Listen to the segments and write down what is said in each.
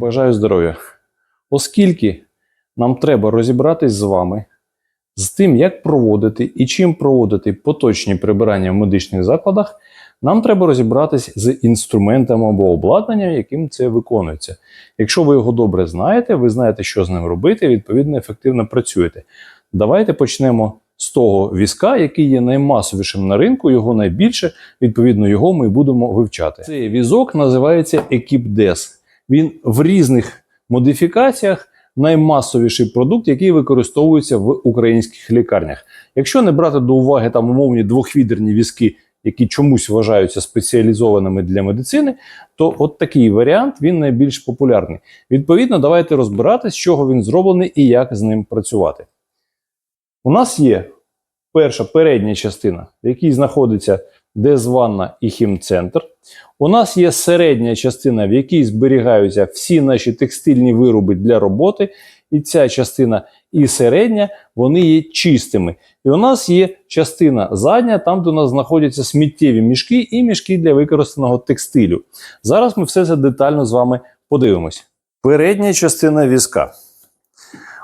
Бажаю здоров'я. Оскільки нам треба розібратись з вами з тим, як проводити і чим проводити поточні прибирання в медичних закладах, нам треба розібратись з інструментом або обладнанням, яким це виконується. Якщо ви його добре знаєте, ви знаєте, що з ним робити, відповідно, ефективно працюєте. Давайте почнемо з того візка, який є наймасовішим на ринку, його найбільше, відповідно, його ми будемо вивчати. Цей візок називається Equipdes. Він в різних модифікаціях наймасовіший продукт, який використовується в українських лікарнях. Якщо не брати до уваги там умовні двохвідерні візки, які чомусь вважаються спеціалізованими для медицини, то от такий варіант він найбільш популярний. Відповідно, давайте розбиратись, з чого він зроблений і як з ним працювати. У нас є перша передня частина, в якій знаходиться дезванна і хімцентр. У нас є середня частина, в якій зберігаються всі наші текстильні вироби для роботи. І ця частина і середня, вони є чистими. І у нас є частина задня, там, де у нас знаходяться сміттєві мішки і мішки для використаного текстилю. Зараз ми все це детально з вами подивимось. Передня частина візка.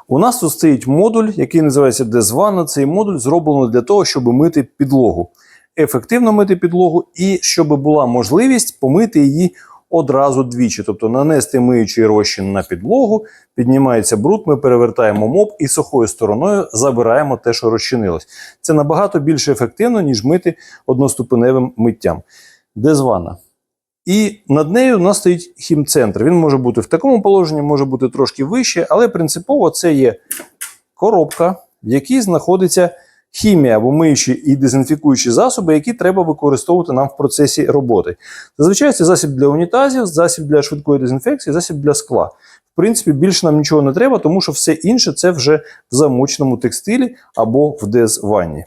У нас тут стоїть модуль, який називається Дезвана. Цей модуль зроблено для того, щоб мити підлогу. Ефективно мити підлогу, і щоб була можливість помити її одразу двічі. Тобто нанести миючий розчин на підлогу, піднімається бруд, ми перевертаємо моп і сухою стороною забираємо те, що розчинилось. Це набагато більш ефективно, ніж мити одноступеневим миттям. Дезвана. І над нею у нас стоїть хімцентр. Він може бути в такому положенні, може бути трошки вище, але принципово це є коробка, в якій знаходиться хімія або миючі і дезінфікуючі засоби, які треба використовувати нам в процесі роботи. Зазвичай це засіб для унітазів, засіб для швидкої дезінфекції, засіб для скла. В принципі, більше нам нічого не треба, тому що все інше це вже в замочному текстилі або в дезванні.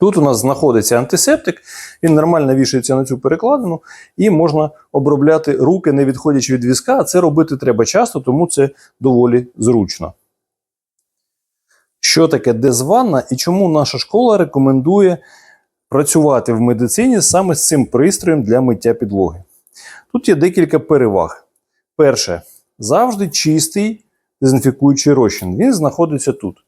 Тут у нас знаходиться антисептик, він нормально вішається на цю перекладину, і можна обробляти руки, не відходячи від візка. А це робити треба часто, тому це доволі зручно. Що таке дезванна і чому наша школа рекомендує працювати в медицині саме з цим пристроєм для миття підлоги? Тут є декілька переваг. Перше, завжди чистий дезінфікуючий розчин. Він знаходиться тут.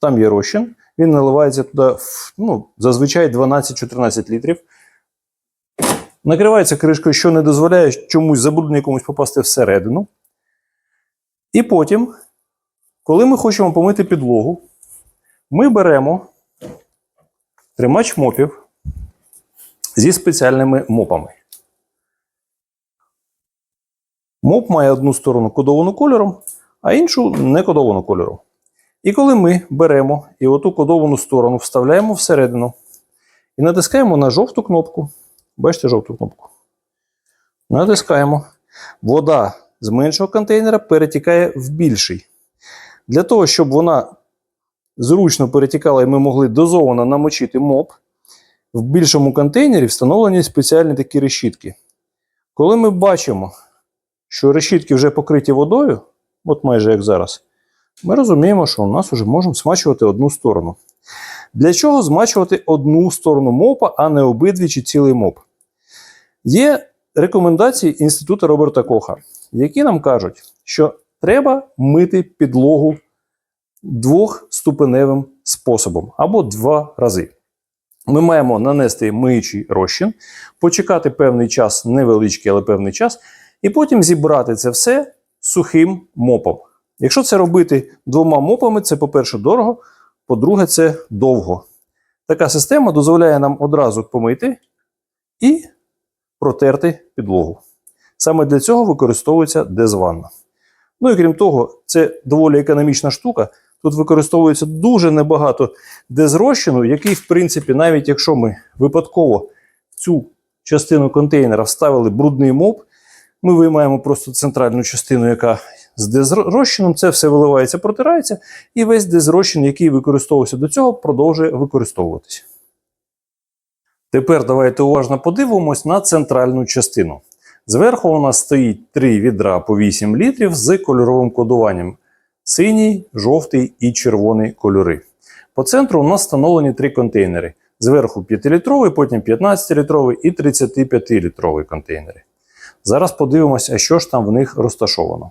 Там є розчин. Він наливається туди ну, зазвичай 12-14 літрів. Накривається кришкою, що не дозволяє чомусь забрудненню якомусь попасти всередину. І потім, коли ми хочемо помити підлогу, ми беремо тримач мопів зі спеціальними мопами. Моп має одну сторону кодовану кольором, а іншу не кодовану кольором. І коли ми беремо і оту кодовану сторону вставляємо всередину і натискаємо на жовту кнопку. Бачите жовту кнопку? Натискаємо. Вода з меншого контейнера перетікає в більший. Для того, щоб вона зручно перетікала і ми могли дозовано намочити моп, в більшому контейнері встановлені спеціальні такі решітки. Коли ми бачимо, що решітки вже покриті водою, от майже як зараз ми розуміємо, що у нас вже можемо смачувати одну сторону. Для чого змачувати одну сторону мопа, а не обидві чи цілий моп? Є рекомендації Інституту Роберта Коха, які нам кажуть, що треба мити підлогу двохступеневим способом або два рази. Ми маємо нанести миючий розчин, почекати певний час, невеличкий, але певний час, і потім зібрати це все сухим мопом. Якщо це робити двома мопами, це, по-перше, дорого, по-друге, це довго. Така система дозволяє нам одразу помити і протерти підлогу. Саме для цього використовується дезванна. Ну і крім того, це доволі економічна штука. Тут використовується дуже небагато дезрозчину, який, в принципі, навіть якщо ми випадково в цю частину контейнера вставили брудний моп, ми виймаємо просто центральну частину, яка з дезрозчином, це все виливається, протирається, і весь дезрозчин, який використовувався до цього, продовжує використовуватися. Тепер давайте уважно подивимось на центральну частину. Зверху у нас стоїть три відра по 8 літрів з кольоровим кодуванням: синій, жовтий і червоний кольори. По центру у нас встановлені три контейнери. Зверху 5-літровий, потім 15-літровий і 35-літровий контейнери. Зараз подивимося, що ж там в них розташовано.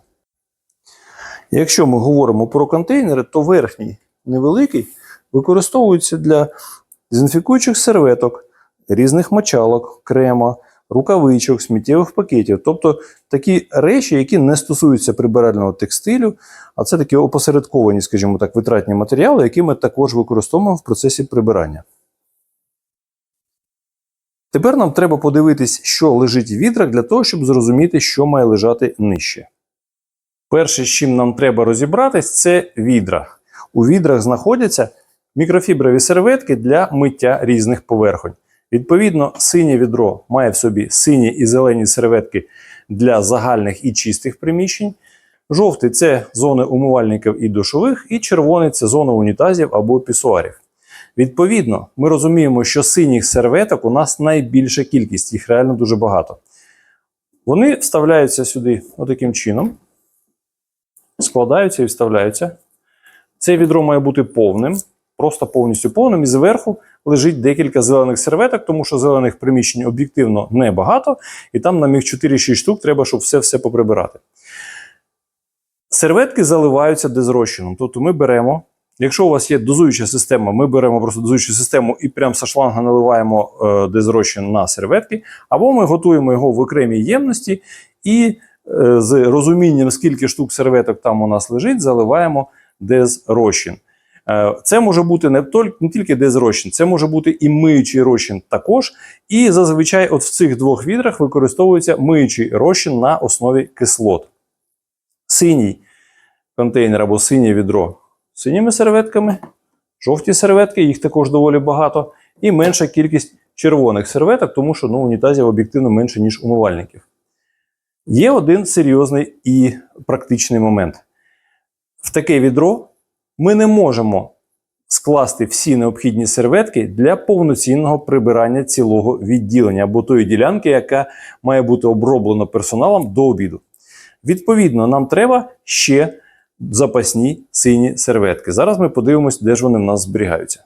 Якщо ми говоримо про контейнери, то верхній невеликий використовується для дезінфікуючих серветок, різних мочалок, крема, рукавичок, сміттєвих пакетів. Тобто такі речі, які не стосуються прибирального текстилю, а це такі опосередковані, скажімо так, витратні матеріали, які ми також використовуємо в процесі прибирання. Тепер нам треба подивитись, що лежить в відрах, для того, щоб зрозуміти, що має лежати нижче. Перше, з чим нам треба розібратись, це відра. У відрах знаходяться мікрофіброві серветки для миття різних поверхонь. Відповідно, синє відро має в собі сині і зелені серветки для загальних і чистих приміщень. Жовтий це зони умивальників і душових, і червоний це зона унітазів або пісуарів. Відповідно, ми розуміємо, що синіх серветок у нас найбільша кількість, їх реально дуже багато. Вони вставляються сюди отаким чином, складаються і вставляються. Це відро має бути повним, просто повністю повним, і зверху лежить декілька зелених серветок, тому що зелених приміщень об'єктивно небагато, і там нам їх 4-6 штук треба, щоб все-все поприбирати. Серветки заливаються дезрозчином. Тобто ми беремо, якщо у вас є дозуюча система, ми беремо просто дозуючу систему і прямо з шланга наливаємо е, дезрозчин на серветки, або ми готуємо його в окремій ємності і е, з розумінням, скільки штук серветок там у нас лежить, заливаємо дезрозчин. Е, Це може бути не, тільки дезрозчин, це може бути і миючий розчин також. І зазвичай от в цих двох відрах використовується миючий розчин на основі кислот. Синій контейнер або синє відро синіми серветками, жовті серветки, їх також доволі багато, і менша кількість червоних серветок, тому що ну, унітазів об'єктивно менше, ніж умивальників. Є один серйозний і практичний момент. В таке відро ми не можемо скласти всі необхідні серветки для повноцінного прибирання цілого відділення або тої ділянки, яка має бути оброблена персоналом до обіду. Відповідно, нам треба ще запасні сині серветки. Зараз ми подивимось, де ж вони в нас зберігаються.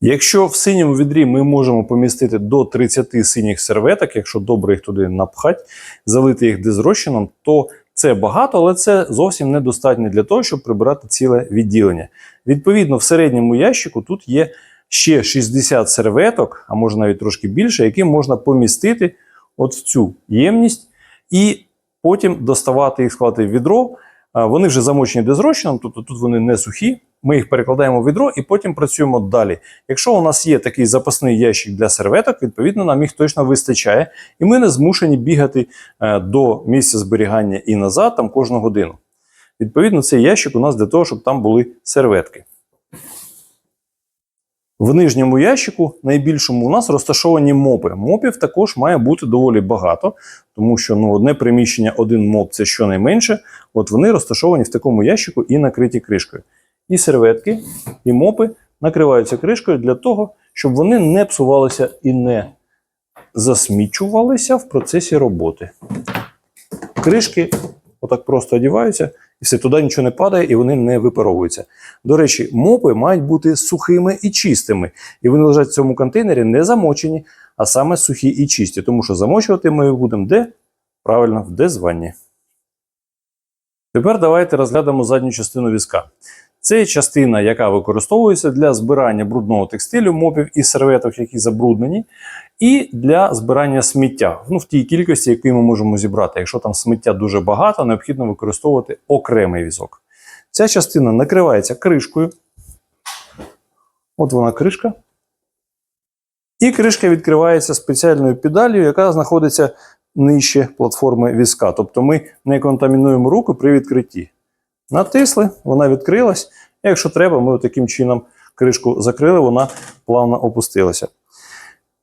Якщо в синьому відрі ми можемо помістити до 30 синіх серветок, якщо добре їх туди напхати, залити їх дезрозчином, то це багато, але це зовсім недостатньо для того, щоб прибирати ціле відділення. Відповідно, в середньому ящику тут є ще 60 серветок, а може навіть трошки більше, які можна помістити от в цю ємність і потім доставати їх складати в відро. Вони вже замочені дезрозчином, тобто тут вони не сухі. Ми їх перекладаємо в відро і потім працюємо далі. Якщо у нас є такий запасний ящик для серветок, відповідно нам їх точно вистачає, і ми не змушені бігати е, до місця зберігання і назад там кожну годину. Відповідно, цей ящик у нас для того, щоб там були серветки. В нижньому ящику, найбільшому, у нас розташовані мопи. Мопів також має бути доволі багато, тому що ну, одне приміщення, один моп це щонайменше. От вони розташовані в такому ящику і накриті кришкою. І серветки, і мопи накриваються кришкою для того, щоб вони не псувалися і не засмічувалися в процесі роботи. Кришки отак просто одіваються, і все, туди нічого не падає, і вони не випаровуються. До речі, мопи мають бути сухими і чистими, і вони лежать в цьому контейнері не замочені, а саме сухі і чисті, тому що замочувати ми їх будемо де? Правильно, в дезванні. Тепер давайте розглянемо задню частину візка. Це частина, яка використовується для збирання брудного текстилю, мопів і серветок, які забруднені, і для збирання сміття ну, в тій кількості, яку ми можемо зібрати. Якщо там сміття дуже багато, необхідно використовувати окремий візок. Ця частина накривається кришкою. От вона кришка. І кришка відкривається спеціальною педаллю, яка знаходиться нижче платформи візка. Тобто ми не контамінуємо руку при відкритті. Натисли, вона відкрилась. Якщо треба, ми таким чином кришку закрили, вона плавно опустилася.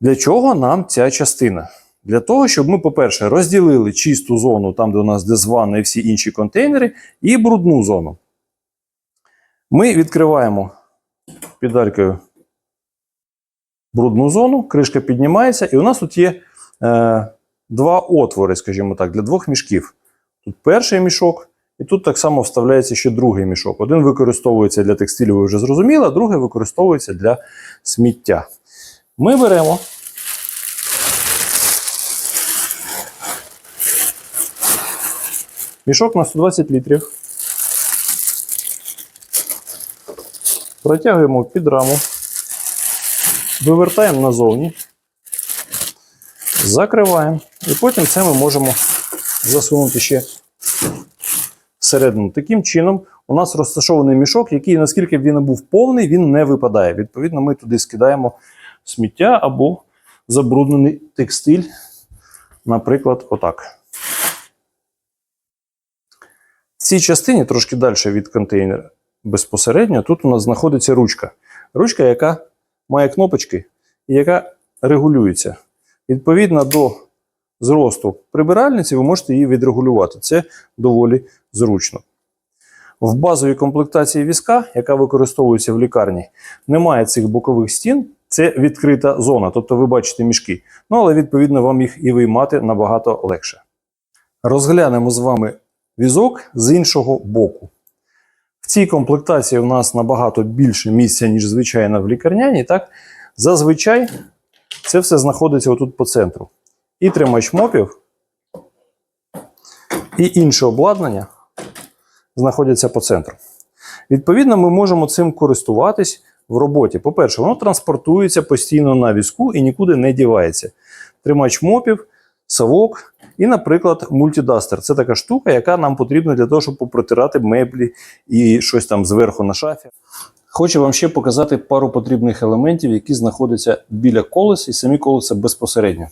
Для чого нам ця частина? Для того, щоб ми, по-перше, розділили чисту зону, там, де у нас дезвана і всі інші контейнери, і брудну зону. Ми відкриваємо педалькою брудну зону, кришка піднімається, і у нас тут є е, два отвори, скажімо так, для двох мішків. Тут перший мішок, І тут так само вставляється ще другий мішок. Один використовується для текстилю, ви вже зрозуміли, а другий використовується для сміття. Ми беремо. Мішок на 120 літрів. Протягуємо під раму, вивертаємо назовні, закриваємо, і потім це ми можемо засунути ще всередину. Таким чином, у нас розташований мішок, який, наскільки він був повний, він не випадає. Відповідно, ми туди скидаємо сміття або забруднений текстиль, наприклад, отак. В цій частині, трошки далі від контейнера, безпосередньо, тут у нас знаходиться ручка. Ручка, яка має кнопочки і яка регулюється. Відповідно до зросту прибиральниці, ви можете її відрегулювати. Це доволі зручно. В базовій комплектації візка, яка використовується в лікарні, немає цих бокових стін. Це відкрита зона, тобто ви бачите мішки. Ну, але відповідно вам їх і виймати набагато легше. Розглянемо з вами візок з іншого боку. В цій комплектації у нас набагато більше місця, ніж звичайно в лікарняній. Так? Зазвичай це все знаходиться отут по центру. І тримач мопів, і інше обладнання знаходяться по центру. Відповідно, ми можемо цим користуватись в роботі. По-перше, воно транспортується постійно на візку і нікуди не дівається. Тримач мопів, совок і, наприклад, мультидастер. Це така штука, яка нам потрібна для того, щоб попротирати меблі і щось там зверху на шафі. Хочу вам ще показати пару потрібних елементів, які знаходяться біля колеса і самі колеса безпосередньо.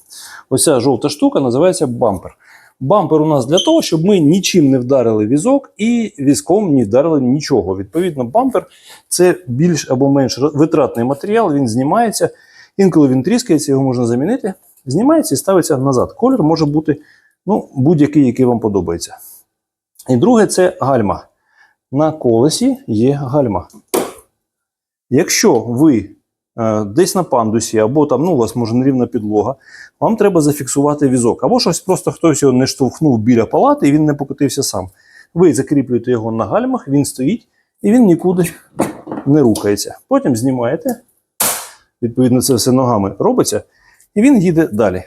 Ось ця жовта штука називається бампер. Бампер у нас для того, щоб ми нічим не вдарили візок і візком не вдарили нічого. Відповідно, бампер це більш або менш витратний матеріал, він знімається. Інколи він тріскається, його можна замінити. Знімається і ставиться назад. Колір може бути ну, будь-який, який вам подобається. І друге це гальма. На колесі є гальма. Якщо ви е, десь на пандусі, або там ну, у вас може нерівна підлога, вам треба зафіксувати візок. Або щось просто хтось його не штовхнув біля палати і він не покотився сам. Ви закріплюєте його на гальмах, він стоїть і він нікуди не рухається. Потім знімаєте, відповідно, це все ногами робиться, і він їде далі.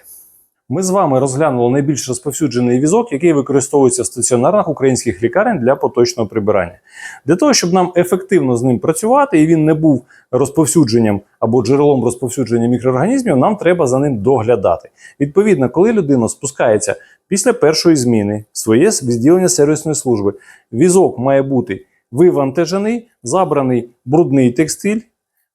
Ми з вами розглянули найбільш розповсюджений візок, який використовується в стаціонарних українських лікарень для поточного прибирання. Для того, щоб нам ефективно з ним працювати і він не був розповсюдженням або джерелом розповсюдження мікроорганізмів, нам треба за ним доглядати. Відповідно, коли людина спускається після першої зміни в своє відділення сервісної служби, візок має бути вивантажений, забраний брудний текстиль,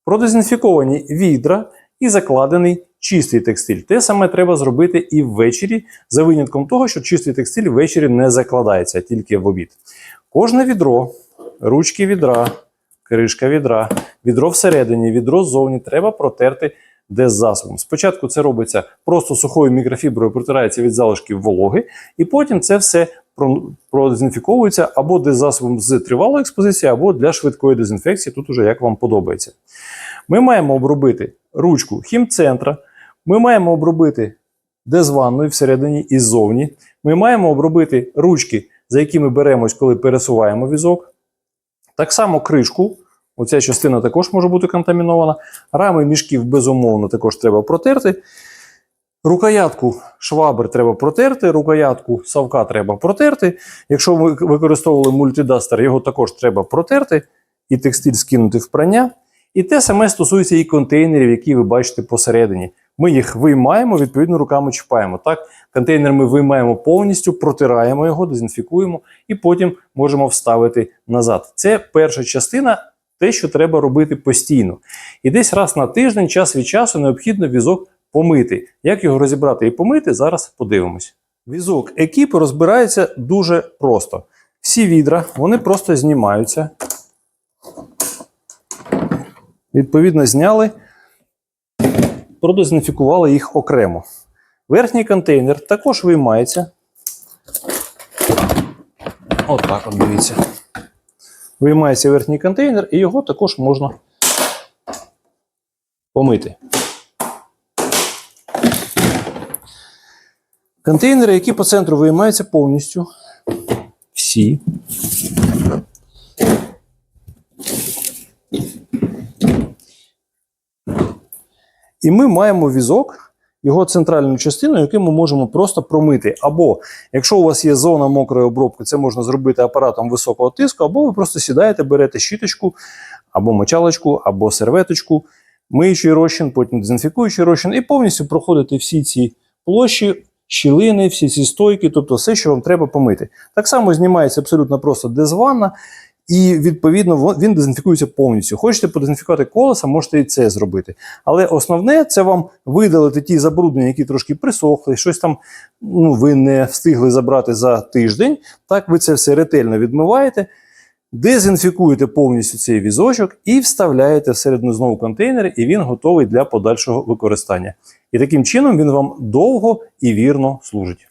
продезінфіковані відра і закладений чистий текстиль. Те саме треба зробити і ввечері, за винятком того, що чистий текстиль ввечері не закладається, а тільки в обід. Кожне відро, ручки відра, кришка відра, відро всередині, відро ззовні треба протерти деззасобом. Спочатку це робиться просто сухою мікрофіброю, протирається від залишків вологи, і потім це все про- продезінфіковується або деззасобом з тривалої експозиції, або для швидкої дезінфекції, тут уже як вам подобається. Ми маємо обробити ручку хімцентра, ми маємо обробити дезванною всередині і ззовні. Ми маємо обробити ручки, за які ми беремось, коли пересуваємо візок. Так само кришку. Оця частина також може бути контамінована. Рами мішків, безумовно, також треба протерти. Рукоятку швабр треба протерти, рукоятку совка треба протерти. Якщо ви використовували мультидастер, його також треба протерти і текстиль скинути в прання. І те саме стосується і контейнерів, які ви бачите посередині. Ми їх виймаємо, відповідно, руками чіпаємо. Так, контейнер ми виймаємо повністю, протираємо його, дезінфікуємо і потім можемо вставити назад. Це перша частина, те, що треба робити постійно. І десь раз на тиждень, час від часу, необхідно візок помити. Як його розібрати і помити, зараз подивимось. Візок екіп розбирається дуже просто. Всі відра вони просто знімаються. Відповідно, зняли, продезінфікували їх окремо. Верхній контейнер також виймається. Отак от дивіться. Виймається верхній контейнер, і його також можна помити. Контейнери, які по центру виймаються повністю. Всі. І ми маємо візок, його центральну частину, яку ми можемо просто промити. Або, якщо у вас є зона мокрої обробки, це можна зробити апаратом високого тиску, або ви просто сідаєте, берете щіточку, або мочалочку, або серветочку, миючий розчин, потім дезінфікуючий розчин, і повністю проходите всі ці площі, щілини, всі ці стойки, тобто все, що вам треба помити. Так само знімається абсолютно просто дезванна, і відповідно він дезінфікується повністю. Хочете подезінфікувати колеса, можете і це зробити. Але основне це вам видалити ті забруднення, які трошки присохли, щось там ну, ви не встигли забрати за тиждень. Так ви це все ретельно відмиваєте. Дезінфікуєте повністю цей візочок і вставляєте всередину знову контейнер, і він готовий для подальшого використання. І таким чином він вам довго і вірно служить.